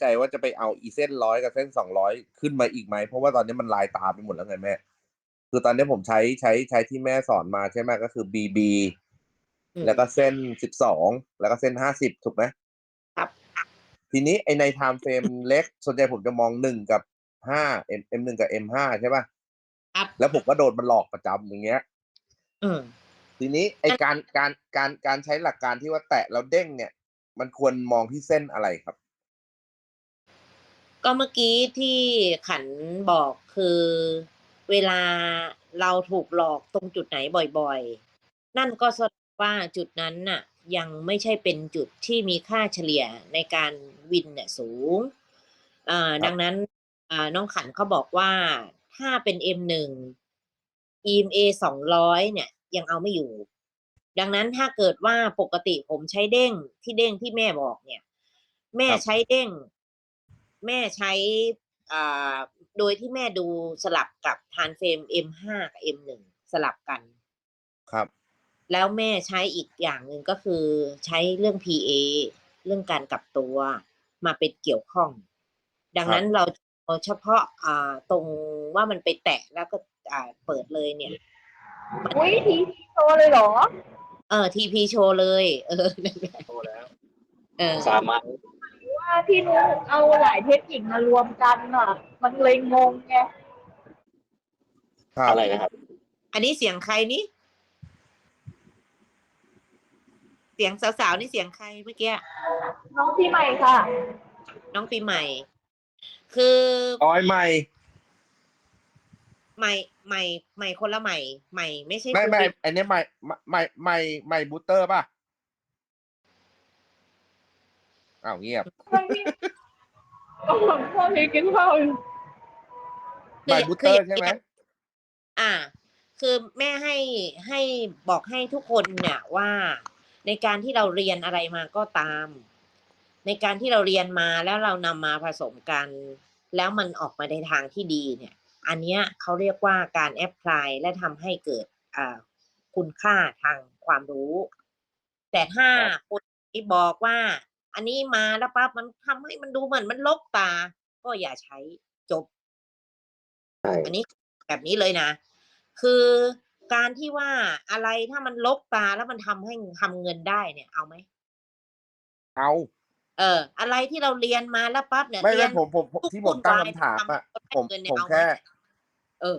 ใจว่าจะไปเอาอีเส้นร้อยกับเส้นสองร้อยขึ้นมาอีกไหม เพราะว่าตอนนี้มันลายตาไปหมดแล้วไงแม่ คือตอนนี้ผมใช้ใช้ใช้ที่แม่สอนมาใช่ไหมก็คือบีบีอืมแล้วก็เส้นสิบสองแล้วก็เส้นห้าสิบถูกไหมครับ ทีนี้ไอในไทม์เฟรมเล็กส่วนใหญ่ผมจะมองหนึ่งกับห้าเอ็มเอ็มหนึ่งกับเอ็มห้าใช่ป่ะครับแล้วผมก็โดนมันหลอกประจำอย่างเงี้ยอืมทีนี้ไอการการการการใช้หลักการที่ว่าแตะแล้วเด้งเนี่ย มันควรมองที่เส้นอะไรครับ ก็เมื่อกี้ที่ขันบอกคือเวลาเราถูกหลอกตรงจุดไหนบ่อยๆ นั่นก็แสดงว่าจุดนั้นน่ะยังไม่ใช่เป็นจุดที่มีค่าเฉลี่ยในการวินเนี่ยสูงอ่าดังนั้นอ่าน้องขันเขาบอกว่าถ้าเป็น M1 EMA สองร้อยเนี่ย ยังเอาไม่อยู่ ดังนั้นถ้าเกิดว่าปกติผมใช้เด้งที่เด้งที่แม่บอกเนี่ย แม่ครับใช้เด้ง แม่ใช้อ่าโดยที่แม่ดูสลับกับทานเฟรม M5 กับ M1 สลับกันครับ แล้วแม่ใช้อีกอย่างหนึ่งก็คือใช้เรื่อง PA เรื่องการกลับตัวมาเป็นเกี่ยวข้อง ดังนั้นเราเอาเฉพาะอ่าตรงว่ามันไปแตะแล้วก็อ่าเปิดเลยเนี่ยอุ้ยทีโชว์เลยเหรอ เออ TP โชว์เลย เออนั่นแหละโตแล้วเออสามารถ ว่าพี่นุ้งเอาหลายเทคนิคมารวมกันอะ มันเลยงงไงครับอะไรนะครับ อันนี้เสียงใครนี่ เสียงสาวๆนี่เสียงใครเมื่อกี้ น้องพี่ใหม่ค่ะ น้องปีใหม่ คืออ้อยใหม่ใหม่ใหม่ใหม่คนละใหม่ใหม่ไม่ใช่ไม่ไม่ครูปิ๊กอันนี้ใหม่ใหม่ใหม่ใหม่บูสเตอร์ป่ะ อ้าวเงียบพ่อพี่กินข้าวอยู่ใหม่บูสเตอร์ใช่ไหมอ่า คือแม่ให้ให้บอกให้ทุกคนเนี่ยว่า ในการที่เราเรียนอะไรมาก็ตาม ในการที่เราเรียนมาแล้วเรานำมาผสมกัน แล้วมันออกมาในทางที่ดีเนี่ย อันเนี้ยเขาเรียกว่าการแอพพลายและทำให้เกิดอ่าคุณค่าทางความรู้ แต่ถ้าครับคนที่บอกว่า อันนี้มาแล้วปั๊บมันทำให้มันดูเหมือนมันลกตา ก็อย่าใช้จบใช่อันนี้แบบนี้เลยนะ คือการที่ว่าอะไรถ้ามันลกตาแล้วมันทำให้ทำเงินได้เนี่ย เอาไหม เอา เออ อะไรที่เราเรียนมาแล้วปั๊บเนี่ยไม่เรีไม่นผมผมผมที่ผมตั้งคำถามอะทำผมเงินเนี่ยผมเอาไหแค่ เออ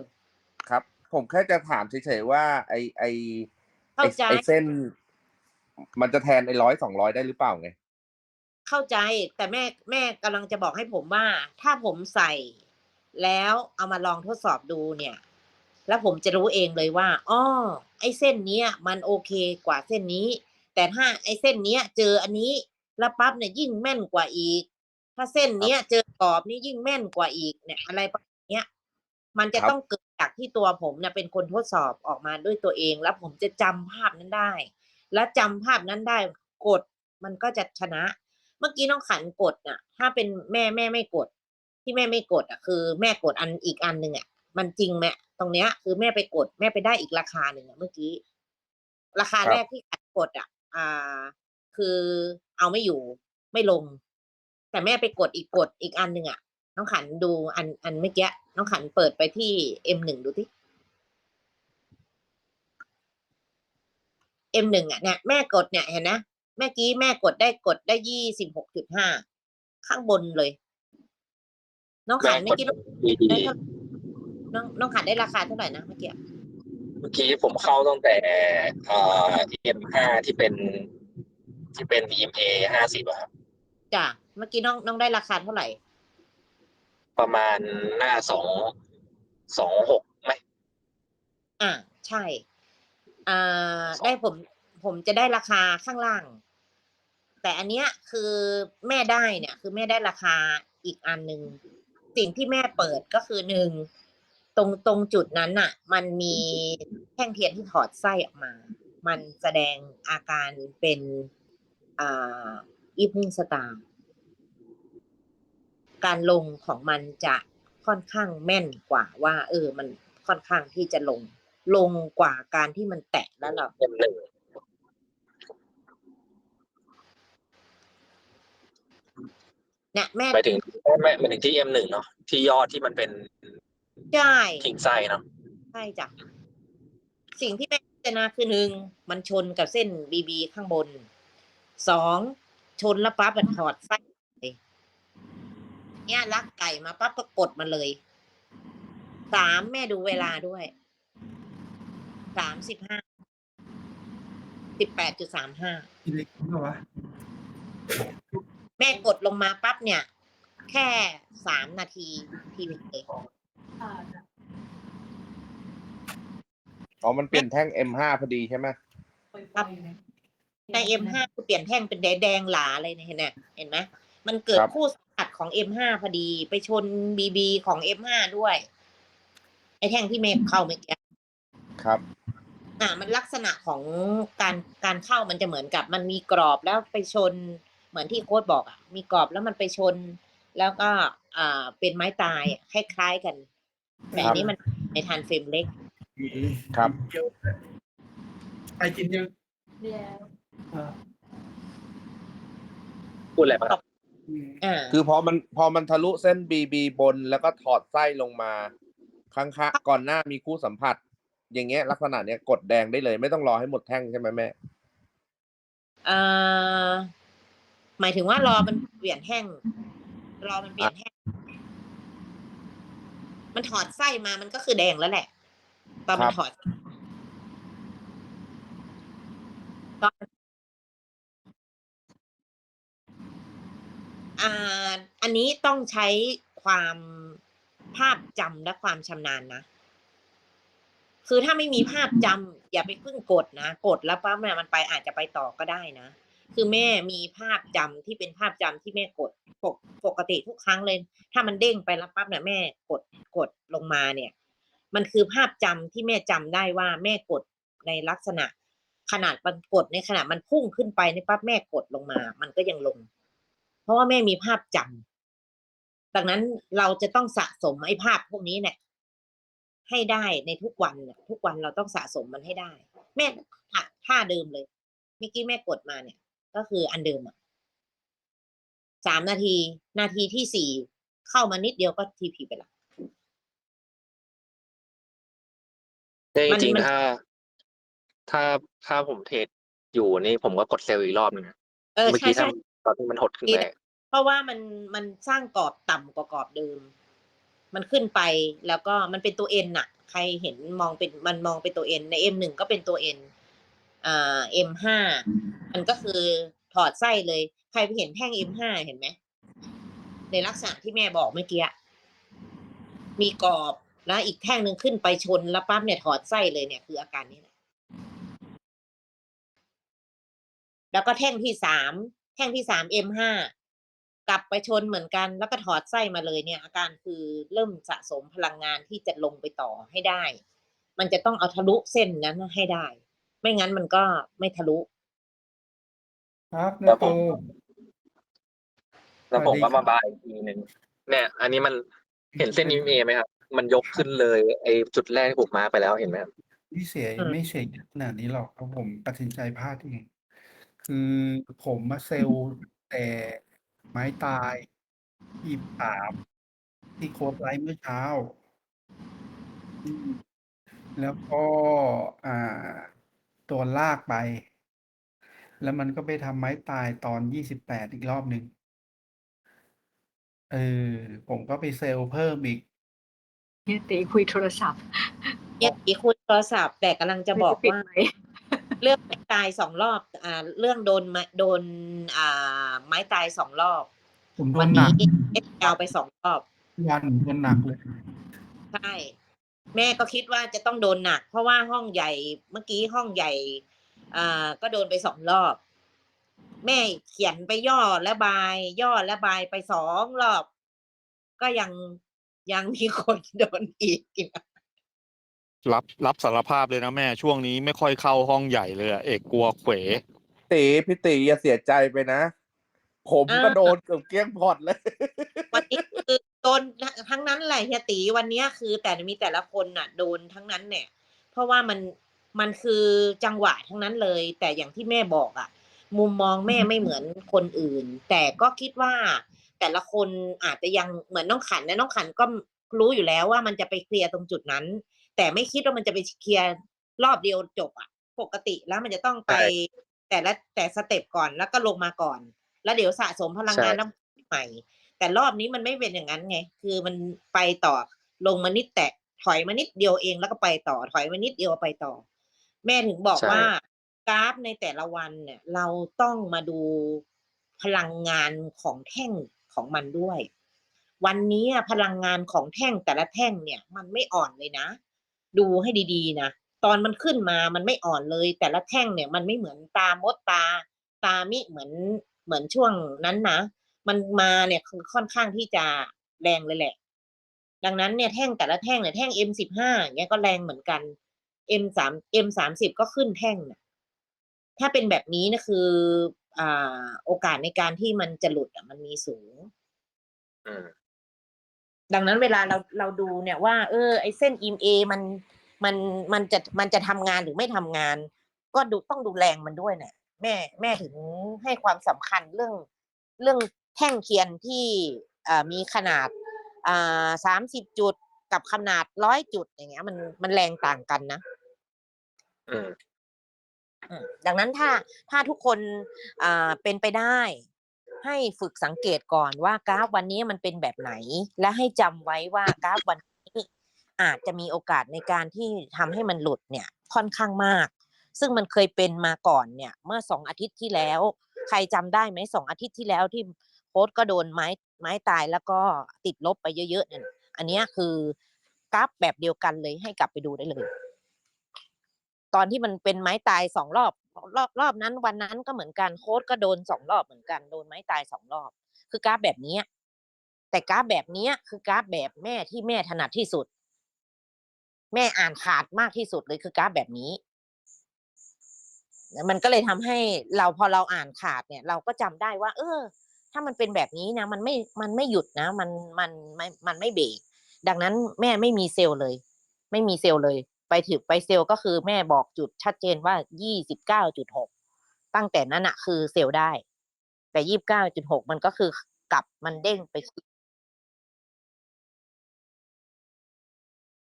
ครับ ผมแค่จะถามเฉยๆว่า ไอไอไอเข้าใจไอเส้น มันจะแทนไอร้อยสองร้อยได้หรือเปล่าไง เข้าใจแต่แม่แม่กำลังจะบอกให้ผมว่า ถ้าผมใส่ แล้วเอามาลองทดสอบดูเนี่ย แล้วผมจะรู้เองเลยว่าอ้อไอ้เส้นเนี้ย มันโอเคกว่าเส้นนี้ แต่ถ้าไอ้เส้นเนี้ย เจออันนี้แล้วปั๊บเนี่ยยิ่งแม่นกว่าอีก ถ้าเส้นเนี้ย เจอกรอบนี่ยิ่งแม่นกว่าอีกเนี่ย อะไรประมาณเนี้ย มันจะครับ ต้องเกิดจากที่ตัวผมเนี่ยเป็นคนทดสอบออกมาด้วยตัวเอง แล้วผมจะจำภาพนั้นได้ และจำภาพนั้นได้กดมันก็จะชนะ เมื่อกี้น้องขันกดน่ะ ถ้าเป็นแม่แม่ไม่กด ที่แม่ไม่กดอะคือแม่กดอันอีกอันหนึ่งอะมันจริงไหมตรงเนี้ย คือแม่ไปกดแม่ไปได้อีกราคาหนึ่งอะเมื่อกี้ ราคาครับแรกที่ขันกดอะ อ่า คือเอาไม่อยู่ไม่ลง แต่แม่ไปกดอีกกดอีกอันหนึ่งอะน้องขันดูอันอันเมื่อกี้น้องขันเปิดไปที่เอ็มหนึ่งดูที่เอ็มหนึ่งอะเนี่ยแม่กดเนี่ยเห็นนะ เมื่อกี้แม่กดได้กดได้ยี่สิบหกจุดห้าข้างบนเลย น้องขันเมื่อกี้น้องดีได้เท่าน้องน้องขันได้ราคาเท่าไหร่นะเมื่อกี้เมื่อกี้ผมเข้าตั้งแต่เอ่อ M5 ที่เป็น ที่เป็น EMA ห้าสิบอะครับจ้ะเมื่อกี้น้องน้องได้ราคาเท่าไหร่ ประมาณหน้าสองสองหกไหมอ่าใช่ อ่าได้ผมผมจะได้ราคาข้างล่าง แต่อันเนี้ยคือแม่ได้เนี่ย คือแม่ได้ราคาอีกอันหนึ่งสิ่งที่แม่เปิดก็คือหนึ่งตรงตรงจุดนั้นน่ะ มันมีแท่งเทียนที่ถอดไส้ออกมา มันแสดงอาการเป็นอ่าอีฟนิ่งสตาร์การลงของมันจะค่อนข้างแม่นกว่าว่า เออ มันค่อนข้างที่จะลง ลงกว่าการที่มันแตะแล้วเรา M หนึ่ง เนี่ยแม่ไปถึงไม่ไปถึงที่ M หนึ่งเนาะที่ยอดที่มันเป็นใช่ทิ้งไส้เนาะใช่จ้ะสิ่งที่แม่พิจารณาคือหนึ่งมันชนกับเส้นบีบีข้างบนสองชนแล้วปั๊บมันถอดไส้เลยเนี่ยลักไก่มาปั๊บก็กดมันเลยสามแม่ดูเวลาด้วยสามสิบห้าสิบแปดจุดสามห้า แม่กดลงมาปั๊บเนี่ย แค่สามนาทีทีวีเลยอ๋อ มันเปลี่ยนแท่ง M5 พอดีใช่ไหมครับใน M5 คือเปลี่ยนแท่งเป็นแดงๆหลาเลยเนี่ยเห็นไหมเห็นไหมมันเกิดคู่สัมผัสของ M5 พอดี ไปชน BB ของ M5 ด้วย ไอ้แท่งที่เมฆเข้าเมื่อกี้ครับ อ่า มันลักษณะของการการเข้ามันจะเหมือนกับมันมีกรอบแล้วไปชน เหมือนที่โค้ดบอกอะมีกรอบแล้วมันไปชน แล้วก็อ่าเป็นไม้ตายอะคล้ายๆกัน แต่อันนี้มันในทานเฟรมเล็ก ครับเยอะไปกินยังเนี่ยอ่าพูดอะไรบ้างครับอืมอ่าคือพอมันพอมันทะลุเส้น BB บนแล้วก็ถอดไส้ลงมาข้างๆก่อนหน้ามีคู่สัมผัส อย่างเงี้ย ลักษณะเนี้ยกดแดงได้เลย ไม่ต้องรอให้หมดแท่งใช่ไหมแม่เอ่อ หมายถึงว่ารอมันเปลี่ยนแห้ง รอมันเปลี่ยนแห้ง มันถอดไส้มามันก็คือแดงแล้วแหละ ตอนมันครับถอดตอนอ่าอันนี้ต้องใช้ความภาพจำและความชำนาญนะ คือถ้าไม่มีภาพจำอย่าไปเพิ่งกดนะ กดแล้วปั๊บเนี่ยมันไปอาจจะไปต่อก็ได้นะ คือแม่มีภาพจำที่เป็นภาพจำที่แม่กดปกปกติทุกครั้งเลย ถ้ามันเด้งไปแล้วปั๊บเนี่ยแม่กดกดลงมาเนี่ย มันคือภาพจำที่แม่จำได้ว่าแม่กดในลักษณะ ขนาดมันกดในขณะมันพุ่งขึ้นไปในปั๊บแม่กดลงมา มันก็ยังลง เพราะว่าแม่มีภาพจำดังนั้นเราจะต้องสะสมไอ้ภาพพวกนี้เนี่ยให้ได้ในทุกวันเนี่ยทุกวันเราต้องสะสมมันให้ได้ แม่ท่าเดิมเลยเมื่อกี้แม่กดมาเนี่ย ก็คืออันเดิมอะสามนาที นาทีที่สี่เข้ามานิดเดียวก็ทีพีไปละแต่จมันริงมันๆถ้า ถ้าถ้าผมเทรดอยู่นี่ผมก็กดเซลล์อีกรอบหนึงนะเออเมื่อใช่กี้ถ้าใช่ตอนที่มันหดขึ้นไปเพราะว่ามันมันสร้างกรอบต่ำกว่ากรอบเดิม มันขึ้นไปแล้วก็มันเป็นตัวเอ็นน่ะ ใครเห็นมองเป็นมันมองเป็นตัวเอ็นในเอ็มหนึ่งก็เป็นตัวเอ็นอ่า เอ็มห้ามันก็คือถอดไส้เลย ใครไปเห็นแท่งเอ็มห้าเห็นไหมในลักษณะที่แม่บอกเมื่อกี้มีกรอบแล้วอีกแท่งหนึ่งขึ้นไปชนแล้วปั๊บเนี่ยถอดไส้เลยเนี่ยคืออาการนี้แหละแล้วก็แท่งที่สามแท่งที่สามเอ็มห้ากลับไปชนเหมือนกัน แล้วก็ถอดไส้มาเลยเนี่ย อาการคือเริ่มสะสมพลังงานที่จะลงไปต่อให้ได้ มันจะต้องเอาทะลุเส้นนั้นให้ได้ ไม่งั้นมันก็ไม่ทะลุ ครับแล้นาวผโตมแล้วผมสวัก็สดีครับมาบายอีกทีหนึ่งเนี่ย อันนี้มันเห็นเส้น EMA ไหมครับ มันยกขึ้นเลยไอ้จุดแรกที่ผมมาไปแล้วเห็นไหมครับไม่เสียอืม ไม่เสียขนาดนี้หรอกเพราะผมตัดสินใจพลาดเองคือผมมาเซลล์แต่ไม้ตายยี่สามที่โค้ดไลฟ์เมื่อเช้าอืมแล้วก็อ่า ตัวลากไป แล้วมันก็ไปทำไม้ตายตอนยี่สิบแปดอีกรอบหนึ่งเออ ผมก็ไปเซลล์เพิ่มอีกเฮียตีคุยโทรศัพท์เนี่ยอีกคุยโทรศัพท์แต่กำลังจะบอกปิดว่าไหมเรื่องไม้ตายสองรอบ อ่า เรื่องโดนมาโดน อ่า ไม้ตายสองรอบ ผมโดวันนหนันี้กเอ็กยาวไปสองรอบ วันโดนหนักเลย ใช่ แม่ก็คิดว่าจะต้องโดนหนัก เพราะว่าห้องใหญ่เมื่อกี้ห้องใหญ่อ่าก็โดนไปสองรอบ แม่เขียนไปย่อและบาย ย่อและบายไปสองรอบ ก็ยังยังมีคนโดนอีกรับรับสารภาพเลยนะแม่ช่วงนี้ไม่ค่อยเข้าห้องใหญ่เลยอะเอกกลัวเขวตีพี่ตีอย่าเสียใจไปนะ ผมก็อ่าโดนเกือบเกลี้ยงพอร์ตเลย วันนี้คือ โดนทั้งนั้นแหละเฮียตีวันเนี้ยคือแต่มีแต่ละคนน่ะ โดนทั้งนั้นเนี่ย เพราะว่ามันมันคือจังหวะทั้งนั้นเลย แต่อย่างที่แม่บอกอะ่ะ มุมมองแม่ไม่เหมือนคนอื่น แต่ก็คิดว่าแต่ละคนอาจจะยังเหมือนน้องขันนะน้องขันก็รู้อยู่แล้วว่ามันจะไปเคลียร์ตรงจุดนั้น แต่ไม่คิดว่ามันจะไปเคลียร์รอบเดียวจบอะปกติแล้วมันจะต้องไปใช่แต่ละแต่สเต็ปก่อนแล้วก็ลงมาก่อน แล้วเดี๋ยวสะสมพลังงานใช่แล้วใหม่ แต่รอบนี้มันไม่เป็นอย่างนั้นไง คือมันไปต่อลงมานิดแตะถอยมานิดเดียวเองแล้วก็ไปต่อ ถอยมานิดเดียวไปต่อ แม่ถึงบอกใช่ว่ากราฟในแต่ละวันเนี่ย เราต้องมาดูพลังงานของแท่งของมันด้วย วันนี้อะพลังงานของแท่งแต่ละแท่งเนี่ย มันไม่อ่อนเลยนะ ดูให้ดีๆนะตอนมันขึ้นมามันไม่อ่อนเลย แต่ละแท่งเนี่ยมันไม่เหมือนตามดตา ตามิเหมือนเหมือนช่วงนั้นนะ มันมาเนี่ยคือค่อนข้างที่จะแรงเลยแหละ ดังนั้นเนี่ยแท่งแต่ละแท่งเนี่ยแท่ง M สิบห้าอย่างเงี้ยก็แรงเหมือนกัน M สาม M สามสิบก็ขึ้นแท่งน่ะถ้าเป็นแบบนี้นะคืออ่าโอกาสในการที่มันจะหลุดอะมันมีสูงอืมดังนั้นเวลาเราเราดูเนี่ยว่า เออ ไอเส้น EMA มันมันมันจะมันจะทำงานหรือไม่ทำงาน ก็ดูต้องดูแรงมันด้วยเนี่ยแม่แม่ถึงให้ความสำคัญเรื่องเรื่อง แท่งเทียนที่อ่ามีขนาดอ่าสามสิบจุดกับขนาดร้อยจุดอย่างเงี้ย มันมันแรงต่างกันนะอืมอืมดังนั้นถ้าถ้าทุกคนอ่าเป็นไปได้ ให้ฝึกสังเกตก่อนว่ากราฟวันนี้มันเป็นแบบไหน และให้จำไว้ว่ากราฟวันนี้อาจจะมีโอกาสในการที่ทำให้มันหลุดเนี่ย ค่อนข้างมาก ซึ่งมันเคยเป็นมาก่อนเนี่ย เมื่อสองอาทิตย์ที่แล้ว ใครจำได้ไหมสองอาทิตย์ที่แล้วที่ โค้ดก็โดนไม้ไม้ตายแล้วก็ติดลบไปเยอะๆเนี่ยอันนี้คือกราฟแบบเดียวกันเลยให้กลับไปดูได้เลย ตอนที่มันเป็นไม้ตายสองรอบ รอบรอบนั้นวันนั้นก็เหมือนกันโค้ดก็โดนสองรอบเหมือนกันโดนไม้ตายสองรอบ คือกราฟแบบนี้แต่กราฟแบบนี้คือกราฟแบบแม่ที่แม่ถนัดที่สุด แม่อ่านขาดมากที่สุดเลยคือกราฟแบบนี้มันก็เลยทำให้เราพอเราอ่านขาดเนี่ย เราก็จำได้ว่า เออ ถ้ามันเป็นแบบนี้นะ มันไม่มันไม่หยุดนะ มันมันไม่มันไม่เบรกดังนั้นแม่ไม่มีเซลล์เลย ไม่มีเซลล์เลย ไปถึงไปเซลล์ก็คือแม่บอกจุดชัดเจนว่ายี่สิบเก้าจุดหกตั้งแต่นั้นอะคือเซลล์ได้ แต่ยี่บเก้าจุดหกมันก็คือกลับมันเด้งไป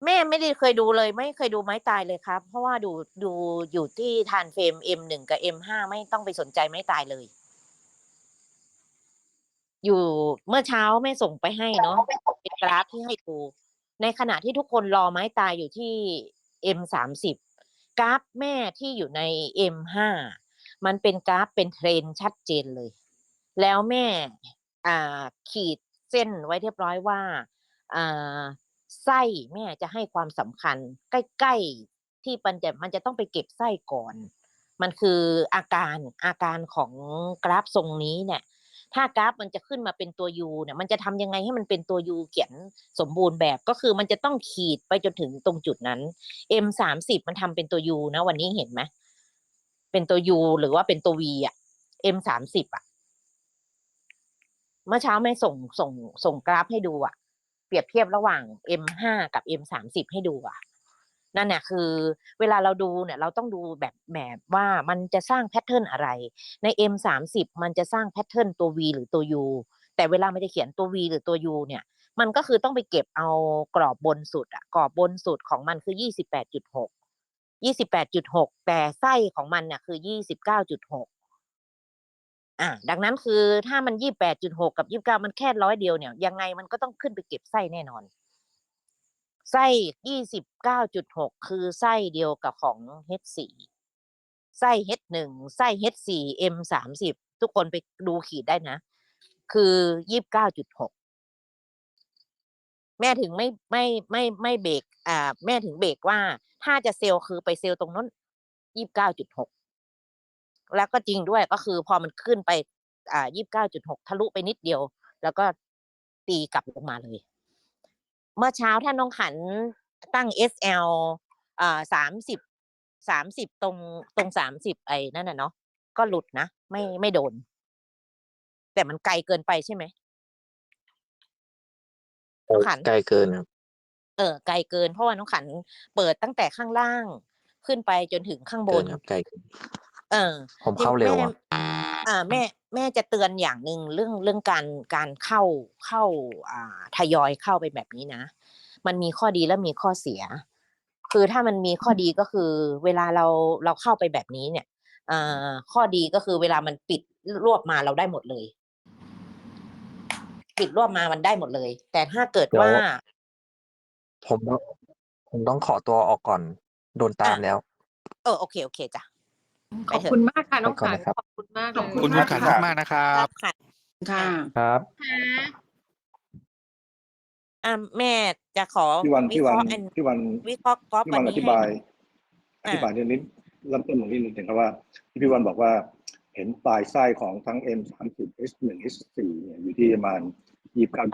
แม่ไม่ได้เคยดูเลย ไม่เคยดูไม้ตายเลยครับ เพราะว่าดูดูอยู่ที่ทานเฟรม M หนึ่งกับ M ห้าไม่ต้องไปสนใจไม้ตายเลย อยู่เมื่อเช้าแม่ส่งไปให้เนาะเป็นกราฟที่ให้ดูในขณะที่ทุกคนรอไม้ตายอยู่ที่ M สามสิบกราฟแม่ที่อยู่ใน M ห้ามันเป็นกราฟเป็นเทรนชัดเจนเลย แล้วแม่อ่าขีดเส้นไว้เรียบร้อยว่าอ่าไส้แม่จะให้ความสำคัญ ใกล้ๆที่มันจะมันจะต้องไปเก็บไส้ก่อน มันคืออาการอาการของกราฟทรงนี้เนี่ย ถ้ากราฟมันจะขึ้นมาเป็นตัว U เนี่ย มันจะทำยังไงให้มันเป็นตัว U เขียนสมบูรณ์แบบก็คือมันจะต้องขีดไปจนถึงตรงจุดนั้น M สามสิบมันทำเป็นตัว U นะ วันนี้เห็นไหมเป็นตัว U หรือว่าเป็นตัว V อะ M สามสิบอะ เมื่อเช้าแม่ส่งส่งส่งกราฟให้ดูอะ เปรียบเทียบระหว่าง M ห้ากับ M สามสิบให้ดูอะ นั่นเนี่ยคือเวลาเราดูเนี่ยเราต้องดูแบบแบบว่ามันจะสร้างแพทเทิร์นอะไร ใน M สามสิบมันจะสร้างแพทเทิร์นตัว V หรือตัว U แต่เวลาม่ได้เขียนตัว V หรือตัว U เนี่ยมันก็คือต้องไปเก็บเอากรอบบนสุดอะกรอบบนสุดของมันคือยี่สิบแปดจุดหกยี่สิบแปดจุดหกแต่ไส้ของมันเนี่ยคือยี่สิบเก้าจุดหกอ่าดังนั้นคือถ้ามันยี่แปดจุดหกกับยี่บเก้ามันแค่ร้อยเดียวเนี่ยยังไงมันก็ต้องขึ้นไปเก็บไส้แน่นอน ไส้ยี่สิบเก้าจุดหกคือไส้เดียวกับของ H4 ไส้ H1 ไส้ H4 M สามสิบทุกคนไปดูขีดได้นะ คือยี่บเก้าจุดหกแม่ถึงไม่ไม่ไม่ไม่เบรกอ่า แม่ถึงเบรกว่าถ้าจะเซลล์คือไปเซลล์ตรงนั้นยี่ิบเก้าจุดหกแล้วก็จริงด้วยก็คือพอมันขึ้นไป อ่ายี่บเก้าจุดหกทะลุไปนิดเดียว แล้วก็ตีกลับลงมาเลย เมื่อเช้าถ้าน้องขันตั้ง SL อ่าสามสิบสามสิบตรงตรงสามสิบไอ้นั่นน่ะเนาะก็หลุดนะ ไม่ไม่โดน แต่มันไกลเกินไปใช่ไหมน้องขันไกลเกินครับเออไกลเกินเพราะว่าน้องขันเปิดตั้งแต่ข้างล่างขึ้นไปจนถึงข้างบเกินน ครับไกลเกิน เออผมเข้าเร็วแม่ อะอ่าแม่แม่จะเตือนอย่างหนึ่งเรื่องเรื่องการการเข้าเข้าอ่าทยอยเข้าไปแบบนี้นะ มันมีข้อดีและมีข้อเสีย คือถ้ามันมีข้อดีก็คือ เวลาเราเราเข้าไปแบบนี้เนี่ยอ่าข้อดีก็คือเวลามันปิดรวบมาเราได้หมดเลย ปิดรวบมามันได้หมดเลย แต่ถ้าเกิดเดี๋ยวว่า ผมต้องผมต้องขอตัวออกก่อน โดนตามแล้ว เออโอเคโอเคจ้ะ ขอบคุณมากค่ะน้องไปก่อนขันนะครับขอบคุณมากขอบเลยคุคุณณคุณมากขันครับมากๆนะครับ ค่ะค่ะ ครับ อ่าแม่จะขอพี่วันวิพี่เควันราะห์อันพี่วันวิเคราะห์กอล์ฟพี่วัวันนอนี้ธิให้บายออ่าธิบายนิดนิดเริ่มต้นตรงนี้นิดหนึ่งครับว่าที่พี่วันบอกว่าเห็นปลายไส้ของทั้ง M 3 0 S 1 S 4เนี่ยอยู่ที่ประมาณยี่สิบเก้า